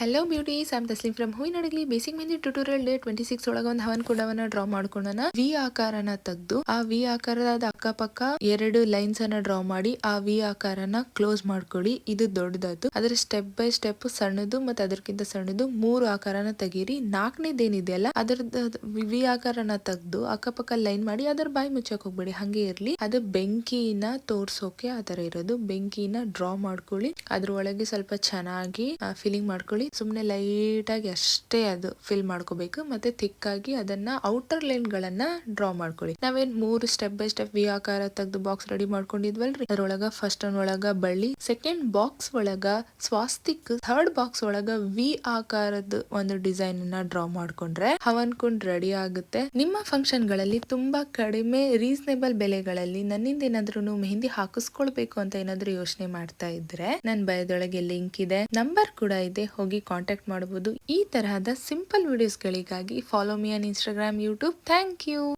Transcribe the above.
Hello beauties I'm Taslim from Huvinahadagali basic mehndi tutorial day twenty six ಒಳಗ ಒಂದು ಹವನ್ ಕೂಡವನ್ನ draw ಮಾಡ್ಕೊಳ್ಳೋಣ V ಆಕಾರನ ತೆಗೆದು, ಆ ವಿ ಆಕಾರದ ಅಕ್ಕಪಕ್ಕ ಎರಡು ಲೈನ್ಸ್ ಅನ್ನ ಡ್ರಾ ಮಾಡಿ, ಆ ವಿ ಆಕಾರನ ಕ್ಲೋಸ್ ಮಾಡ್ಕೊಳ್ಳಿ. ಇದು ದೊಡ್ಡದಾಯ್ತು. ಅದ್ರ ಸ್ಟೆಪ್ ಬೈ ಸ್ಟೆಪ್ ಸಣ್ಣದು ಮತ್ತೆ ಅದಕ್ಕಿಂತ ಸಣ್ಣದು ಮೂರು ಆಕಾರನ ತೆಗೀರಿ. ನಾಲ್ಕನೇದೇನಿದೆಯಲ್ಲ ಅದ್ರದ್ದು ವಿ ಆಕಾರನ ತೆಗೆದು ಅಕ್ಕಪಕ್ಕ ಲೈನ್ ಮಾಡಿ, ಅದರ ಬಾಯಿ ಮುಚ್ಚಕ್ ಹೋಗ್ಬೇಡಿ. ಹಂಗೆ ಇರ್ಲಿ. ಅದು ಬೆಂಕಿನ ತೋರ್ಸೋಕೆ ಆತರ ಇರೋದು. ಬೆಂಕಿನ ಡ್ರಾ ಮಾಡ್ಕೊಳ್ಳಿ. ಅದ್ರೊಳಗೆ ಸ್ವಲ್ಪ ಚೆನ್ನಾಗಿ ಫಿಲಿಂಗ್ ಮಾಡ್ಕೊಳ್ಳಿ. ಸುಮ್ನೆ ಲೈಟಾಗಿ ಅಷ್ಟೇ ಅದು ಫಿಲ್ ಮಾಡ್ಕೋಬೇಕು. ಮತ್ತೆ ಥಿಕ್ ಆಗಿ ಅದನ್ನ ಔಟರ್ ಲೈನ್ ಗಳನ್ನ ಡ್ರಾ ಮಾಡ್ಕೊಳ್ಳಿ. ನಾವೇನ್ ಮೂರು ಸ್ಟೆಪ್ ಬೈ ಸ್ಟೆಪ್ ವಿ ಆಕಾರ ತೆಗೆದು ಬಾಕ್ಸ್ ರೆಡಿ ಮಾಡ್ಕೊಂಡಿದ್ವಲ್ರಿ? ಅದರೊಳಗ ಫಸ್ಟ್ ಒಳಗ ಬಳ್ಳಿ ಸೆಕೆಂಡ್ ಬಾಕ್ಸ್ ಒಳಗ ಸ್ವಾಸ್ತಿಕ್ ಥರ್ಡ್ ಬಾಕ್ಸ್ ಒಳಗ ವಿ ಆಕಾರದ ಒಂದು ಡಿಸೈನ್ ಅನ್ನ ಡ್ರಾ ಮಾಡ್ಕೊಂಡ್ರೆ ಹವನ್ ಕುಂಡ್ ರೆಡಿ ಆಗುತ್ತೆ. ನಿಮ್ಮ ಫಂಕ್ಷನ್ಗಳಲ್ಲಿ ತುಂಬಾ ಕಡಿಮೆ ರೀಸನೇಬಲ್ ಬೆಲೆಗಳಲ್ಲಿ ನನ್ನಿಂದ ಏನಾದ್ರು ಮೆಹಂದಿ ಹಾಕಿಸ್ಕೊಳ್ಬೇಕು ಅಂತ ಏನಾದ್ರು ಯೋಚನೆ ಮಾಡ್ತಾ ಇದ್ರೆ, ನನ್ ಬಯದೊಳಗೆ ಲಿಂಕ್ ಇದೆ ನಂಬರ್ ಕೂಡ ಇದೆ, ಹೋಗಿ ಕಾಂಟ್ಯಾಕ್ಟ್ ಮಾಡಬಹುದು. ಈ ತರಹದ ಸಿಂಪಲ್ ವಿಡಿಯೋಸ್ ಗಳಿಗಾಗಿ follow me on Instagram YouTube thank you